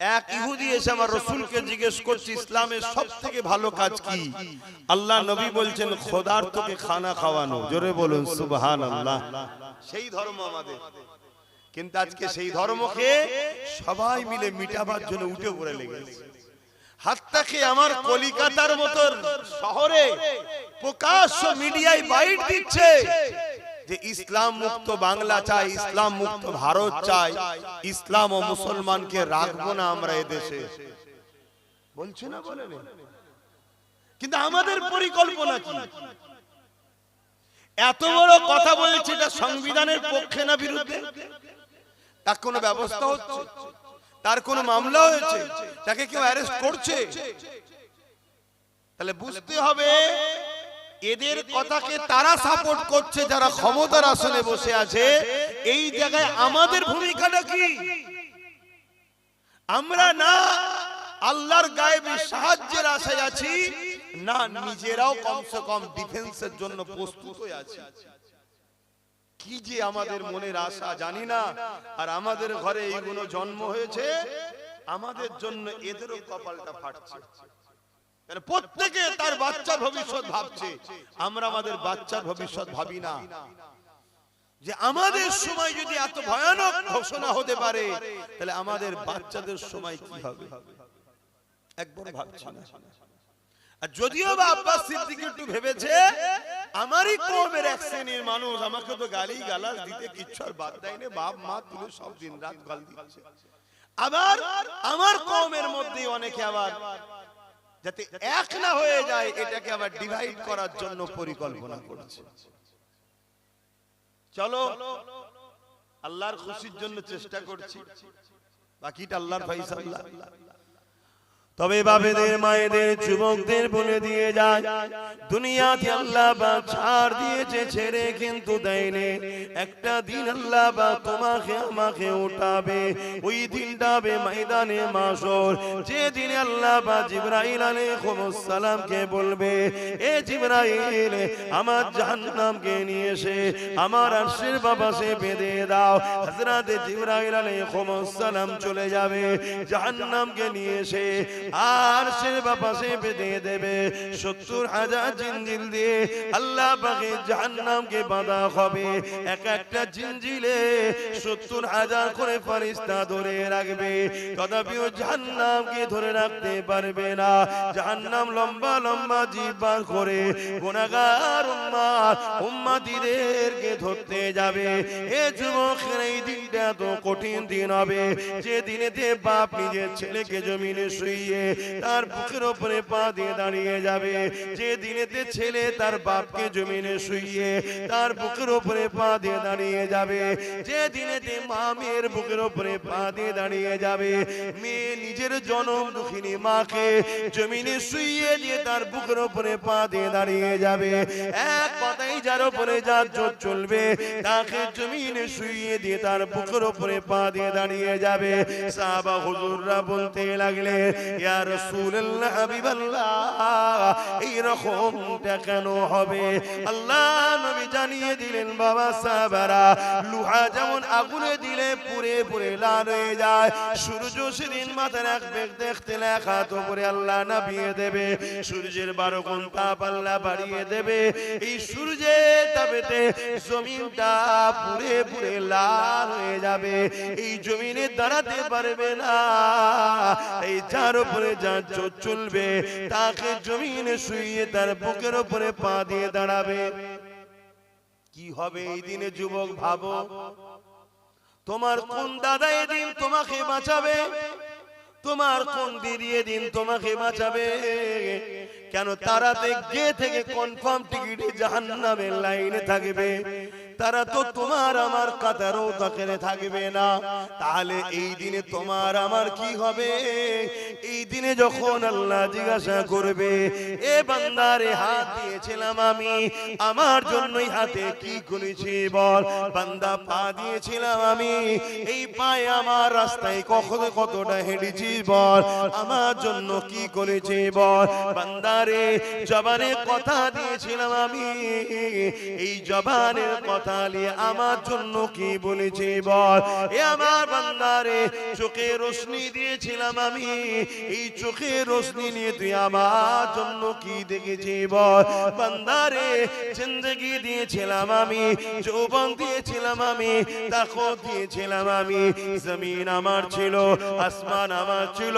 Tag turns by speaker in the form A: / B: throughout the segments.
A: এক ইহুদি এসে আমার রসুলকে জিজ্ঞেস ইসলামের সব থেকে ভালো কাজ কি? আল্লাহ নবী বলছেন খোদার খানা খাওয়ানো। জোরে বলুন সুবহান আল্লাহ সেই ধর্ম আমাদের। কিন্তু আজকে সেই ধর্মকে সবাই মিলে মিটাবার জন্য উঠে পড়ে লেগেছে। হাত্তাকে আমার কলিকাতার মতো শহরে প্রকাশ্য মিডিয়ায় বাইট দিচ্ছে। যে ইসলাম মুক্ত বাংলা চাই, ইসলাম মুক্ত ভারত চাই, ইসলাম ও মুসলমানকে রাখব না আমরা এদেশে বলছে না বলে কিন্তু আমাদের পরিকল্পনা কি? এত বড় কথা বলেছে এটা সংবিধানের পক্ষে না বিরুদ্ধে? তার কোনো ব্যবস্থা হচ্ছে? তার কোনো মামলা হয়েছে? তাকে কেউ অ্যারেস্ট করছে? তাহলে বুঝতে হবে এদের কথাকে তারা সাপোর্ট করছে যারা ক্ষমতার আসনে বসে আছে। এই জায়গায় আমাদের ভূমিকাটা কি? আমরা না আল্লাহর গায়েবী সাহায্যের আশায় আছি না নিজেরাও কমসে কম ডিফেন্সের জন্য প্রস্তুত হয়ে আছি। কি যে আমাদের মনের আশা জানি না আর আমাদের ঘরে এইগুলো জন্ম হয়েছে আমাদের জন্য এদেরও কপালটা ফাটছে। প্রত্যেকে তার বাচ্চার ভবিষ্যৎ ভাবছে। আমরা আমাদের বাচ্চার ভবিষ্যৎ ভাবি না। যে আমাদের সময় যদি এত ভয়ানক ঘোষণা হতে পারে, তাহলে আমাদের বাচ্চাদের সময় কি হবে? একবার ভাবছি না। আর যদিও বা আব্বাস সিদ্দিক একটু ভেবেছে, আমারই কমের এক শ্রেণির মানুষ, আমাকে তো গালি গালাজ দিতে কিচ্ছু আর বাদ দেয় না, বাপ, মা তুলে সব দিন রাত গাল দিচ্ছে। আবার আমার কমের মধ্যে অনেকে আবার যাতে এক না হয়ে যায় এটাকে আবার ডিভাইড করার জন্য পরিকল্পনা করছে। চলো। আল্লাহর খুশির জন্য চেষ্টা করছি। বাকিটা আল্লাহর ফাইসাল্লাহ তবে বাবেদের মায়েদের, যুবকদের বলে দিয়ে যায়, দুনিয়াতে আল্লাহ বা ছাড় দিয়েছে, ছেড়ে কিন্তু দেয়নি। একটা দিন আল্লাহ বা তোমাকে, আমাকে উঠাবে। ওই দিনটা হবে ময়দানে মাসর যে দিন আল্লাহ বা জিব্রাইল সালামকে বলবে, এ জিব্রাইল, আমার জাহান্নামকে নিয়ে এসে, আমার আরশের বাবা সে বেঁধে দাও। হযরত জিব্রাইল আলাইহিস সালাম চলে যাবে জাহান্নামকে নিয়ে এসে। আর সে বেঁধে দেবে। সত্তর হাজার জিঞ্জিল দিয়ে আল্লাহ পাকে জাহান্নামকে বাঁধা হবে। এক একটা জিঞ্জিলে সত্তর হাজার করে ফারিস্তা ধরে রাখবে। তথাপিও জাহান্নামকে ধরে রাখতে পারবে না। জাহান্নাম লম্বা লম্বা জিব্বার করে গুনাহগার উম্মাত উম্মাতিদেরকে ধরতে যাবে। এ যুবকের এই দিনটা তো কঠিন দিন হবে। যে দিনেতে বাপ নিজের ছেলেকে জমিনে শুইয়ে তার বুকের উপরে পা দিয়ে দাঁড়িয়ে যাবে। যে দিনেতে ছেলে তার বাপকে জমিনে শুইয়ে তার বুকের উপরে পা দিয়ে দাঁড়িয়ে যাবে। যে দিনেতে মা মেয়ের বুকের উপরে পা দিয়ে দাঁড়িয়ে যাবে। মেয়ে নিজের জনম দুঃখিনী মাকে জমিনে শুইয়ে দিয়ে তার বুকের উপরে পা দিয়ে দাঁড়িয়ে যাবে। এক কথাই যার উপরে যার জোর চলবে, তাকে জমিনে শুইয়ে দিয়ে তার বুকের উপরে পা দিয়ে দাঁড়িয়ে যাবে। সাহাবা হুজুররা বলতে লাগলে ইয়া রাসূলুল্লাহ, হাবিবাল্লাহ, এই কেন হবে? আল্লাহ নবী জানিয়ে দিলেন, বাবা সাহাবারা, লোহা যেমন আগুনে দিলে পুরে পুরে লাল হয়ে যায়, সূর্য সেদিন মাথা রাখবে দেখতে লেখা তো করে আল্লাহ নামিয়ে দেবে, সূর্যের বারো গুণ তাপ আল্লাহ বাড়িয়ে দেবে, এই সূর্যের তাপেতে জমিনটা পুরে পুরে লাল হয়ে যাবে, এই জমিনে দাঁড়াতে পারবে না, এই যার উপরে যার চোখ চলবে, তাকে জমিনে শুইয়ে তার বুকের উপরে পা দিয়ে দাঁড়াবে। কি হবে এই দিনে যুবক ভাবো? তোমার কোন দাদা এদিন তোমাকে বাঁচাবে? তোমার কোন দিদি এদিন তোমাকে বাঁচাবে? কেন তারাতে গে থেকে কনফার্ম টিকিটে জাহান্নামের লাইনে থাকবে? তারা তো তোমার আমার কাতারও তাকে থাকবে না। তাহলে এই দিনে তোমার আমার কি হবে? এই দিনে যখন আল্লাহ জিজ্ঞাসা করবে, এ বান্দারে, হাত দিয়েছিলাম আমি, আমার জন্যই হাতে কি করেছি বল? বান্দা পা দিয়েছিলাম আমি, এই পায়ে আমার রাস্তায় কখন কতটা হেঁটেছি বল? আমার জন্য কি করেছি বল? বান্দারে, জবানে কথা দিয়েছিলাম আমি, এই জবানের কথা মাতালি আমার জন্য কি বলেছে বল? এ আমার বান্দারে, চোখে রোশনি দিয়েছিলাম আমি। এই চোখে রোশনি নিয়ে তুই আমার জন্য কি দেখেছি বল? বান্দারে, জিন্দগি দিয়েছিলাম আমি, যৌবন দিয়েছিলাম আমি তাকো দিয়েছিলাম আমি। জমিন আমার ছিল, আসমান আমার ছিল।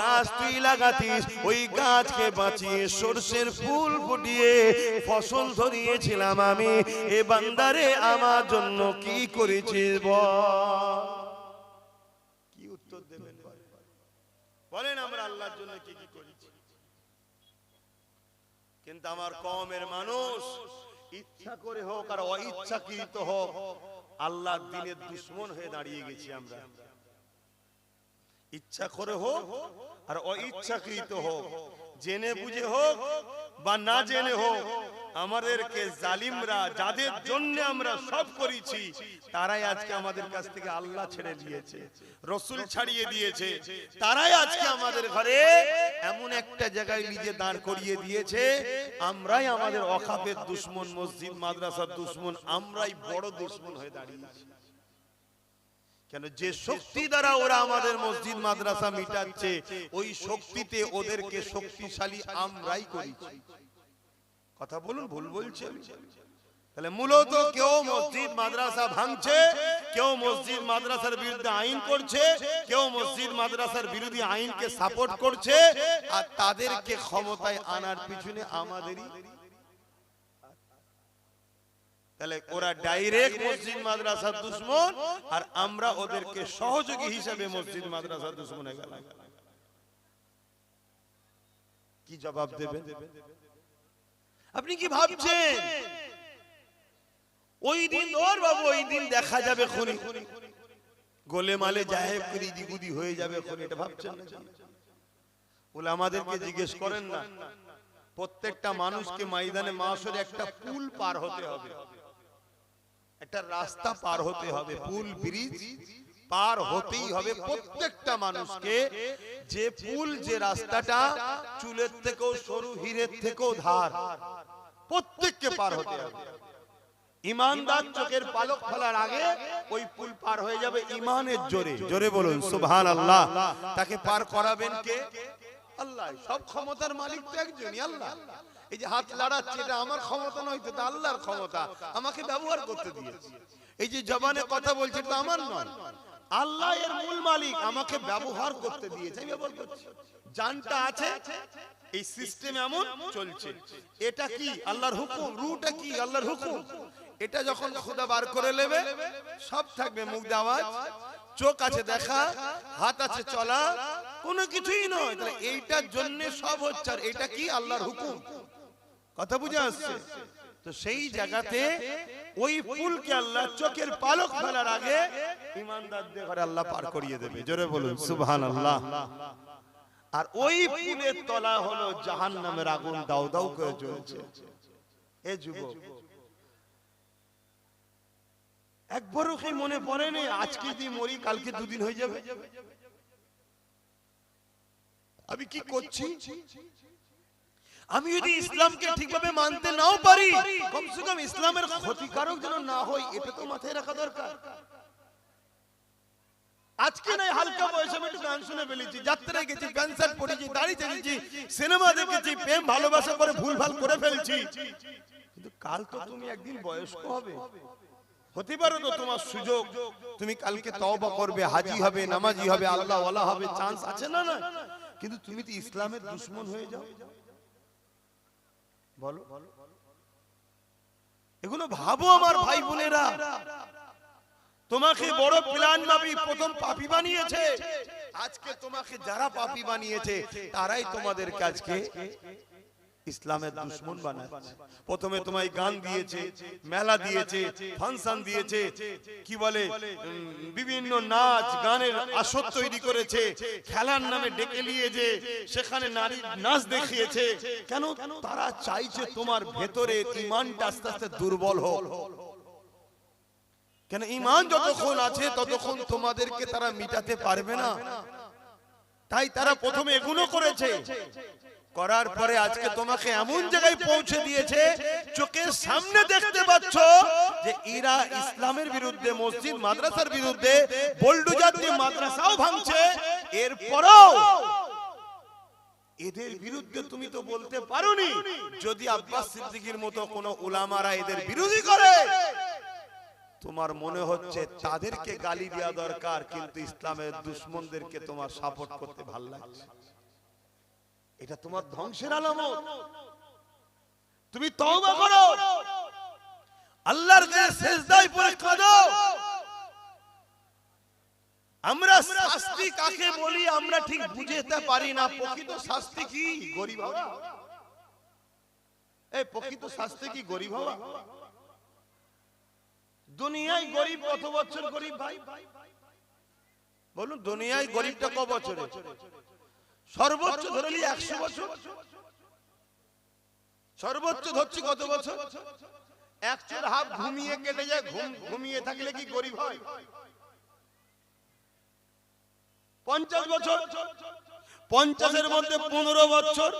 A: গাছ তুই লাগাতিস, ওই গাছকে বাঁচিয়ে সর্ষের ফুল ফুটিয়ে ফসল ধরিয়েছিলাম আমি। এ বান্দারে আমার জন্য কি করেছিস কি উত্তর দেবেন বলেন? আমরা আল্লাহর জন্য কি কি করেছি। কিন্তু আমার কমের মানুষ, ইচ্ছা করে হোক আর অইচ্ছাকৃত হোক, আল্লাহর দিনের দুশ্মন হয়ে দাঁড়িয়ে গেছি আমরা। ইচ্ছা করে হোক আর অইচ্ছাকৃত হোক, জেনে বুঝে হোক বা না জেনে হোক আমাদেরকে জালিমরা, যাদের জন্য আমরা সব করেছি, তারাই আজকে আমাদের কাছ থেকে আল্লাহ ছেড়ে দিয়েছে, রসুল ছাড়িয়ে দিয়েছে। তারাই আজকে আমাদের ঘরে এমন একটা জায়গায় নিজে দাঁড় করিয়ে দিয়েছে, আমরাই আমাদের অখাপের দুশ্মন, মসজিদ, মাদ্রাসার দুশ্মন, আমরাই বড় দুশ্মন হয়ে দাঁড়িয়েছি। কেন যে শক্তি দ্বারা ওরা আমাদের মসজিদ, মাদ্রাসা মিটাচ্ছে, ওই শক্তিতে ওদেরকে শক্তিশালী আমরাই করেছি। কথা বলুন ভুল বলছি আমি? তাহলে মূলত কেউ মসজিদ মাদ্রাসা ভাঙছে কেউ মসজিদ মাদ্রাসার বিরুদ্ধে আইন করছে কেউ মসজিদ মাদ্রাসার বিরোধী আইনকে সাপোর্ট করছে আর তাদেরকে ক্ষমতায় আনার পিছনে আমাদেরই তাহলে ওরা ডাইরেক্ট মসজিদ মাদ্রাসার দুশ্মন আর আমরা ওদেরকে সহযোগী হিসাবে মসজিদ মাদ্রাসার দুশ্মন গেলাম কি জবাব দেবেন আপনি কি ভাবছেন? ওই দিন ওর বাবু ওই দিন দেখা যাবে খুনি। গোলে মালে জাহেব করি দিগুদি হয়ে যাবে খুনি এটা ভাবছেন বলে আমাদেরকে জিজ্ঞেস করেন না। প্রত্যেকটা মানুষকে ময়দানে মাসের একটা পুল পার হতে হবে। একটা রাস্তা পার হতে হবে। পুল ব্রিজ। পার হতেই হবে প্রত্যেকটা মানুষকে। যে পুল যে রাস্তাটা চুলের থেকেও সরু হীরের থেকেও ধার। প্রত্যেককে পার হতে হবে। ইমানদার চোখের পালক ফেলার আগে ওই পুল পার হয়ে যাবে ইমানের জোরে। জোরে। বলুন সুবহান আল্লাহ তাকে পার করাবেন কে? আল্লাহ। সব ক্ষমতার মালিক তো একজনই আল্লাহ। এই যে হাত লাড়াচ্ছে এটা আমার ক্ষমতা নয় তো এটা আল্লাহর ক্ষমতা। আমাকে ব্যবহার করতে দিয়েছে এই যে জবানে কথা বলছে এটা আমার নয় আল্লাহ এর মূল মালিক আমাকে ব্যবহার করতে দিয়েছে। আমি করছি জানটা আছে, এই সিস্টেম এমন চলছে। এটা কি আল্লাহর হুকুম? রুটা কি আল্লাহর হুকুম? এটা যখন খোদা বার করে নেবে, সব থাকবে মুখ দিয়ে আওয়াজ, চোখ আছে দেখা, হাত আছে চলা, কোনো কিছুই নয়। তাহলে এইটার জন্য সব হচ্ছে, আর এটা কি আল্লাহর হুকুম? কথা বুঝে আসছে? তো সেই জায়গাতে ওই ফুলকে আল্লাহ চোখের পালক ফেলার আগে ইমানদারদের ঘরে আল্লাহ পার করিয়ে দেবে। জোরে বলুন সুবহানাল্লাহ। আর ওই ফুলের তলা হলো জাহান নামের আগুন দাউ দাউ করে জ্বলছে। এ যুবক। একবারও কি মনে পড়ে নেই আজকে যদি মরি কালকে দুদিন হয়ে যাবে? আমি কি করছি? আমি যদি ইসলামকে ঠিকভাবে মানতে নাও পারি কমসে কম ইসলামের ক্ষতিকারক যেন না হয় এটা তো মাথায় রাখা দরকার। আজকে নাই হালকা বয়সে আমি একটু গান শুনে ফেলেছি যাত্রায় গেছি কনসার্ট পড়েছি দাড়ি চেয়েছি সিনেমা দেখেছি প্রেম ভালোবাসা করে ভুল ভালো করে ফেলছি। কিন্তু কাল তো তুমি একদিন বয়স্ক হবে। হতে পারো তো তোমার সুযোগ তুমি কালকে তওবা করবে হাজি হবে নামাজি হবে আল্লাহ ওয়ালা হবে চান্স আছে না না কিন্তু তুমি তো ইসলামের দুশ্মন হয়ে যাও। বলো। এগুলো ভাবো আমার ভাই বোনেরা তোমাকে বড় প্লান ভাবি প্রথম পাপি বানিয়েছে। আজকে তোমাকে যারা পাপি বানিয়েছে তারাই তোমাদের কাজকে ইসলামের দুশ্মন বানাচ্ছে প্রথমে তোমায় গান দিয়েছে মেলা দিয়েছে ফাংশন দিয়েছে কি বলে বিভিন্ন নাচ গানের আসর তৈরি করেছে খেলার নামে ডেকে নিয়ে যে সেখানে নারী নাচ দেখিয়েছে। কেন? তারা চাইছে তোমার ভেতরে ইমানটা আস্তে আস্তে দুর্বল হোক। কেন? ইমান যতক্ষণ আছে ততক্ষণ তোমাদেরকে তারা মিটাতে পারবে না। তাই তারা প্রথমে এগুলো করেছে। করার পরে আজকে তোমাকে এমন জায়গায় পৌঁছে দিয়েছে, চোখের সামনে দেখতে পাচ্ছ যে এরা ইসলামের বিরুদ্ধে, মসজিদ, মাদ্রাসার বিরুদ্ধে বল্ডুজার দিয়ে মাদ্রাসাও ভাঙছে। এরপরও এদের বিরুদ্ধে তুমি তো বলতে পারোনি, যদি আব্বাস সিদ্দিকীর মতো কোন উলামারা এদের বিরোধী করে, তোমার মনে হচ্ছে তাদেরকে গালি দেওয়া দরকার, কিন্তু ইসলামের দুশ্মনদেরকে তোমার সাপোর্ট করতে ভালো লাগছে। এটা তোমার ধ্বংসের আলামত। তুমি তওবা করো। আল্লাহর কাছে সেজদায় পড়ে কাঁদো আমরা শাস্তি কাকে বলি আমরা ঠিক বুঝতে পারি না। প্রকৃত শাস্তি কি? গরিব হওয়া। এই প্রকৃত শাস্তি কি গরিব হওয়া? দুনিয়ায় গরিব কত বছর গরিব ভাই? বলুন দুনিয়ায় গরিবটা ক বছরে? সর্বোচ্চ ধরে একশো বছর। সর্বোচ্চ ধরছি কত বছর? একচুর হাফ ঘুমিয়ে কেটে যায় ঘুম ঘুমিয়ে থাকলে কি গরিব হয়? পঞ্চাশ বছর। পঞ্চাশের মধ্যে পনেরো বছর।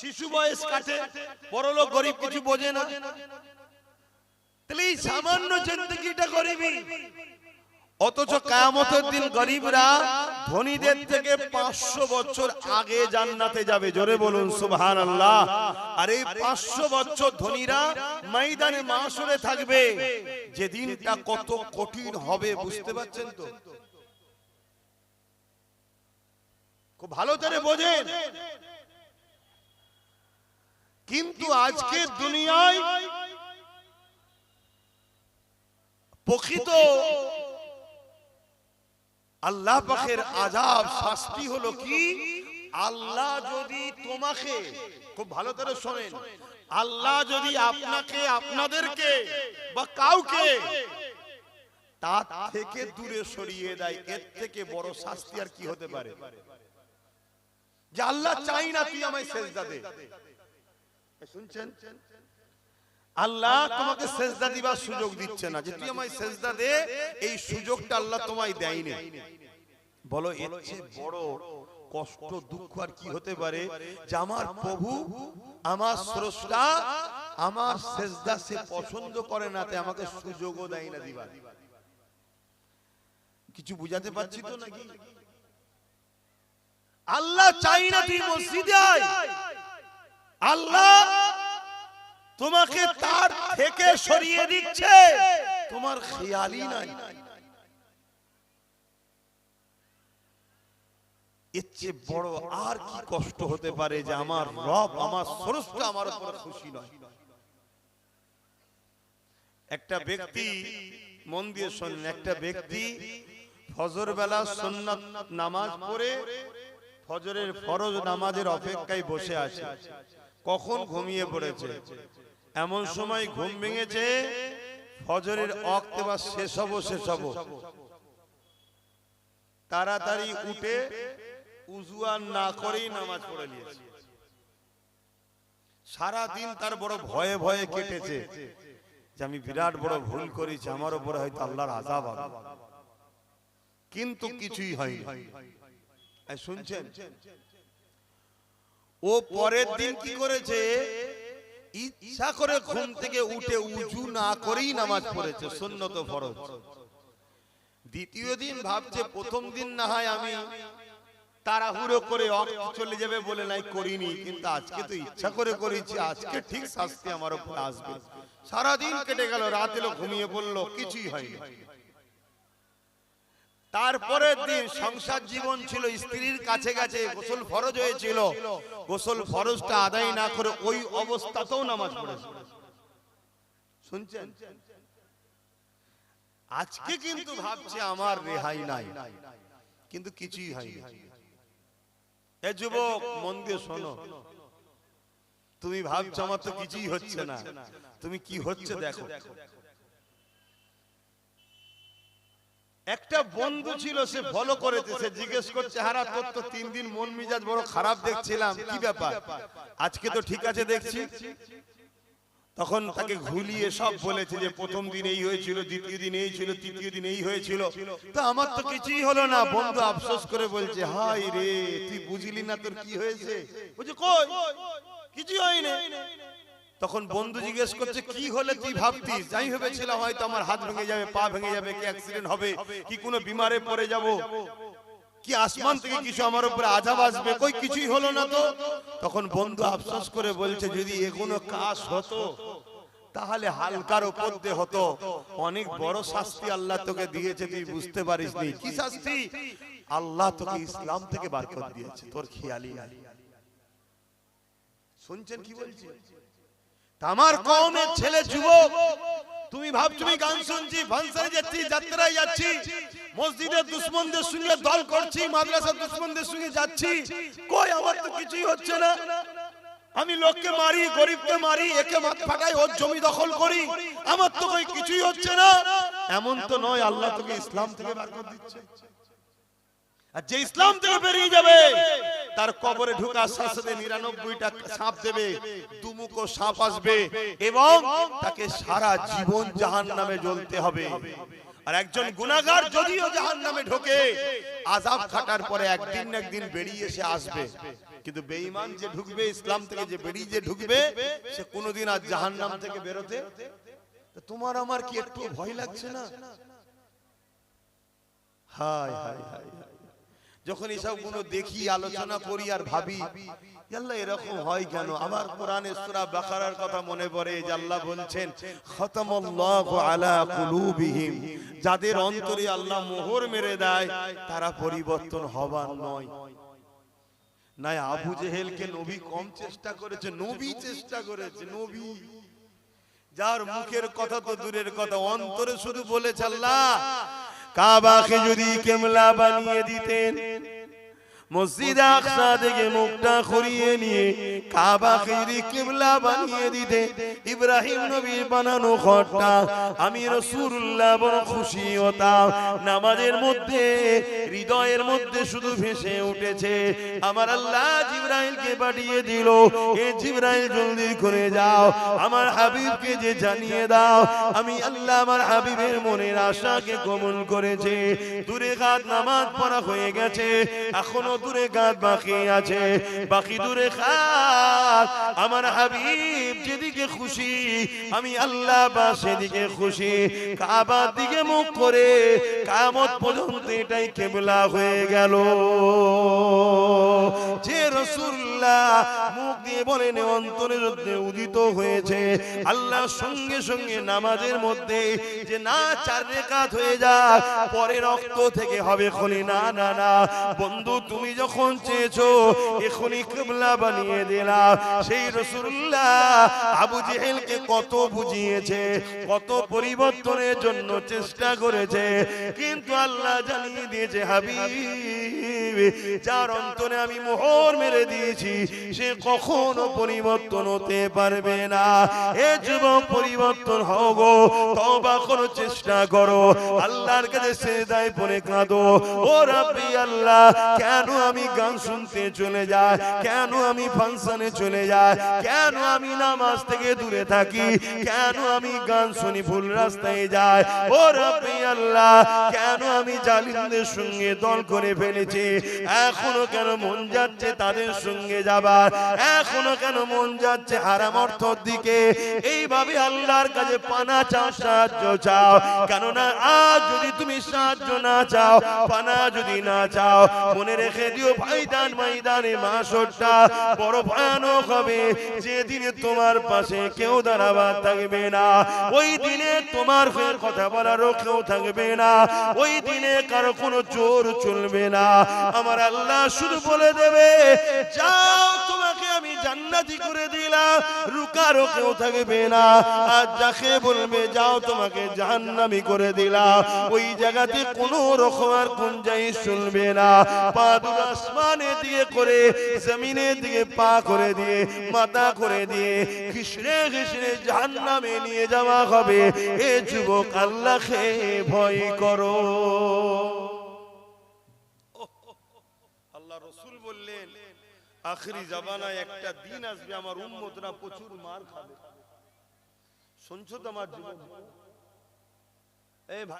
A: শিশু বয়স কাটে। বড় লোক গরিব কিছু বোঝে না। তাহলে এই সামান্য জিন্দগিটা গরিবই অথচ কায়ামতের দিন গরিবরা ধনীদের থেকে পাঁচশো বছর আগে জান্নাতে যাবে। জোরে বলুন সুবহান আল্লাহ আর এই পাঁচশো বছর ধনীরা ময়দানে মাসরে থাকবে। যে দিনটা কত কঠিন হবে বুঝতে পারছেন তো? খুব ভালো করে বোঝেন। কিন্তু আজকে দুনিয়ায় প্রকৃত আল্লাহ পাখের আজাব শাস্তি হলো কি? আল্লাহ যদি তোমাকে খুব ভালো করে শোনেন। আল্লাহ যদি আপনাকে আপনাদেরকে বা কাউকে তার থেকে দূরে সরিয়ে দেয় এর থেকে বড় শাস্তি আর কি হতে পারে? যে আল্লাহ চাই না তুই আমায় সেজদা দে। শুনছেন? আল্লাহ তোমাকে সেজদা দিবার সুযোগ দিচ্ছে না। যে তুই আমায় সেজদা দে, এই সুযোগটা আল্লাহ তোমায় দেয়নি। বলো, এর বড় কষ্ট, দুঃখ আর কি হতে পারে যে আমার প্রভু, আমার স্রষ্টা, আমার সেজদা সে পছন্দ করে না, তাই আমাকে সুযোগও দেয় না দিবার। কিছু বুঝাতে পারছি তো নাকি? আল্লাহ চাই না তুই মসজিদে আয়। আল্লাহ তোমাকে তার থেকে সরিয়ে দিচ্ছে। তোমার খেয়ালই নাই। এর চেয়ে বড় আর কি কষ্ট হতে পারে যে আমার রব আমার স্রষ্টা আমার উপর খুশি নয়। একটা ব্যক্তি মন দিয়ে শোনেন একটা ব্যক্তি ফজর বেলা নামাজ পড়ে ফজরের ফরজ নামাজের অপেক্ষায় বসে আছে। কখন ঘুমিয়ে পড়েছে? এমন সময় ঘুম ভেঙেছে ফজরের অক্ত বা শেষ হব শেষ হব তাড়াতাড়ি উঠে উজুয়ান না করেই নামাজ পড়ে নিয়েছে। সারা দিন তার বড় ভয়ে ভয়ে কেটেছে। যে আমি বিরাট বড় ভুল করেছি আমার উপরে হয়তো আল্লাহর আজাব হবে। কিন্তু কিছুই হয়নি। শুনছেন? ও পরের দিন কি করেছে? ইচ্ছা করে ঘুম থেকে উঠে উজু না করেই নামাজ পড়েছে, সুন্নত ফরজ। দ্বিতীয় দিন ভাবছে, প্রথম দিন না হয় আমি তাড়াহুড়ো করে চলে যাবে বলে নাই করিনি, কিন্তু আজকে তো ইচ্ছা করে করেছি, আজকে ঠিক শাস্তি আমার উপর আসবে। সারাদিন কেটে গেল, রাত এলো, ঘুমিয়ে পড়ল, কিছুই হয়নি। তারপরের দিন সংসার জীবন ছিল স্ত্রীর কাছে কাছে গোসল ফরজ হয়েছিল গোসল ফরজটা আদায় না করে ওই অবস্থাতেও নামাজ পড়েছে। শুনছেন? আজকে কিন্তু ভাবছে আমার রেহাই নাই কিন্তু কিছুই হয়নি। এ যুবক মন দিয়ে শোনো। তুমি ভাবছ আমার তো কিছুই হচ্ছে না। তুমি কি হচ্ছে দেখো? একটা বন্ধু ছিল, সে ফলো করেছে, সে জিজ্ঞেস করছে, হারা, তোর তো তিন দিন মন মিজাজ বড় খারাপ দেখছিলাম, কি ব্যাপার? আজকে তো ঠিক আছে দেখছি। তখন তাকে ঘুলিয়ে সব বলেছে যে, প্রথম দিন এই হয়েছিল, দ্বিতীয় দিন এই ছিল, তৃতীয় দিন এই হয়েছিল। তো আমার তো কিছুই হলো না। বন্ধু আফসোস করে বলছে হাই রে, তুই বুঝলি না তোর কি হয়েছে? বলছে, কই? কিছুই হয়নি। তখন বন্ধু জিজ্ঞেস করছে কি হলে তুই ভাবতিস? যাই ভেবেছিলাম হয়তো আমার হাত ভেঙে যাবে পা ভেঙে যাবে কি অ্যাক্সিডেন্ট হবে কি কোনো বিমারে পড়ে যাব কি আসমান থেকে কিছু আমার উপরে আজাব আসবে কই কিছুই হলো না তো? তখন বন্ধু আফসোস করে বলছে যদি এগুলো কাজ হতো তাহলে হালকার উপর দিয়ে হতো। অনেক বড় শাস্তি আল্লাহ তোকে দিয়েছে তুই বুঝতে পারিস নি কি শাস্তি? আল্লাহ তোকে ইসলাম থেকে বার করে দিয়েছে তোর খেয়ালি। শুনছেন কি বলছি আমার কওমের ছেলে যুবক তুমি ভাবছ আমি গান শুনছি ফাংশনে যাচ্ছি যাত্রায় যাচ্ছি মসজিদের দুশ্মনদের সঙ্গে দল করছি মাদ্রাসার দুশ্মনদের সঙ্গে যাচ্ছি। কই আমার তো কিছুই হচ্ছে না। আমি লোককে মারি গরিবকে মারি একে মাথ ফাটাই ওর জমি দখল করি। আমার তো কই কিছুই হচ্ছে না। এমন তো নয় আল্লাহ তোকে ইসলাম থেকে বার করে দিচ্ছে। আর যে ইসলাম থেকে বেরিয়ে যাবে। তার কবরে ঢুকার সাথে নিরানব্বইটা সাপ দেবে, দুমুখো সাপ আসবে এবং তাকে সারা জীবন জাহান নামে জ্বলতে হবে। আর একজন গুনাহগার যদিও জাহান নামে ঢোকে আজাব খাটার পরে একদিন একদিন বেরিয়ে এসে আসবে। কিন্তু বেঈমান যে ঢুকবে, ইসলাম থেকে যে বেরিয়ে যে ঢুকবে, সে কোনোদিন আর জাহান নাম থেকে বেরোতে তোমার আমার কি একটু ভয় লাগছে না? হায় হায় হায়। যখন এসবগুলো দেখি আলোচনা করি আর ভাবি আল্লাহ এরকম হয় কেন? আবার কোরআনে সূরা বাকারার কথা মনে পড়ে যে আল্লাহ বলছেন খতামাল্লাহু আলা কুলুবিহিম। যাদের অন্তরে আল্লাহ মোহর মেরে দেয় তারা পরিবর্তন হবার নয়। নাই আবু জেহেলকে নবী কম চেষ্টা করেছে নবী চেষ্টা করেছে নবী। যার মুখের কথা তো দূরের কথা অন্তরে শুধু বলেছে আল্লাহ। কাবাকে যদি কেমলা বানিয়ে দিতেন মসজিদ আকসা থেকে মুখটা খরিয়ে নিয়ে কাবাকে যদি কিবলা বানিয়ে দিতে ইব্রাহিম নবীর বানানো ঘরটা আমি রাসূলুল্লাহ বড় খুশি হতাম। নামাজের মধ্যে, হৃদয়ের মধ্যে শুধু ভেসে উঠেছে। আমার আল্লাহ জিব্রাইলকে পাঠিয়ে দিল, এ জিব্রাইল, জলদি করে যাও। আমার হাবিবকে যে জানিয়ে দাও, আমি আল্লাহ আমার হাবিবের মনের আশাকে কবুল করেছে। দূরে গাত নামাজ পড়া হয়ে গেছে। এখনও দূরে গাত বাকি আছে, বাকি দূরে খাত আমার হাবিব যেদিকে খুশি, আমি আল্লাহ বা সেদিকে খুশি। কাবার দিকে মুখ করে কামত পর্যন্ত এটাই কেবলা হয়ে গেল। যে রসুল্লাহ মুখ দিয়ে বলেন, অন্তরের মধ্যে উদিত হয়েছে। আল্লাহ সঙ্গে সঙ্গে নামাজের মধ্যে যে না, চার রেখাত হয়ে যাক পরে রক্ত থেকে হবে খনি। না না না, বন্ধু, তুমি যখন চেয়েছো, এখনই কিবলা বানিয়ে দিলাম। সেই রসুল্লাহ আবু জেহেলকে কত বুঝিয়েছে, কত পরিবর্তনের জন্য চেষ্টা করেছে। কিন্তু আল্লাহ জানিয়ে দিয়েছে, হাবিব, যার অন্তরে আমি মোহর মেরে দিয়েছি, সে কখনো পরিবর্তন হতে পারবে না। এ যুবক, পরিবর্তন গো তবা করো, চেষ্টা করো। আল্লাহর কাছে সেদায় পড়ে কাঁদো। ও রাব্বি আল্লাহ, কেন আমি গান শুনতে চলে যাই? কেন আমি ফাংশনে চলে যাই? কেন আমি নামাজ থেকে দূরে থাকি? কেন আমি গান শুনি ভুল রাস্তায় যাই? ও রাব্বি আল্লাহ, কেন আমি জালিমদের সঙ্গে দল করে ফেলেছি? এখনও কেন মন যাচ্ছে তাদের সঙ্গে যাবার? এখনও কেন মন যাচ্ছে হারাম অর্থর দিকে? এইভাবে আল্লাহর কাছে পানা চাও সাহায্য চাও। কেননা আজ যদি তুমি সাহায্য না চাও, পানা যদি না চাও, মনে রেখে দিও ভাইদান ময়দানে মাসটা বড় ভয়ানক হবে। যেদিনে তোমার পাশে কেউ দাঁড়াবার থাকবে না, ওই দিনে তোমার ফের কথা বলারও কেউ থাকবে না, ওই দিনে কারও কোনো জোর চলবে না। আমার আল্লাহ শুধু বলে দেবে, যাও তোমাকে আমি জান্নাতি করে দিলাম। রুকারও কেউ থাকবে না। আর যাকে বলবে, যাও তোমাকে জাহান্নামি করে দিলাম। ওই জায়গাতে কোনো রকম আর গুঞ্জাই শুনবে না। পা দুটো আসমানে দিয়ে করে জমিনের দিকে পা করে দিয়ে, মাথা করে দিয়ে কৃষ্ণে কৃষ্ণে জাহান্নামে নিয়ে যাওয়া হবে। এ যুবক, আল্লাহকে ভয় করো আল্লাহ রসুল বললেন আখরি জামানায় একটা দিন আসবে, আমার উন্মতরা প্রচুর মার খাবে। শুনছো তো আমার জীবন? এই ভাই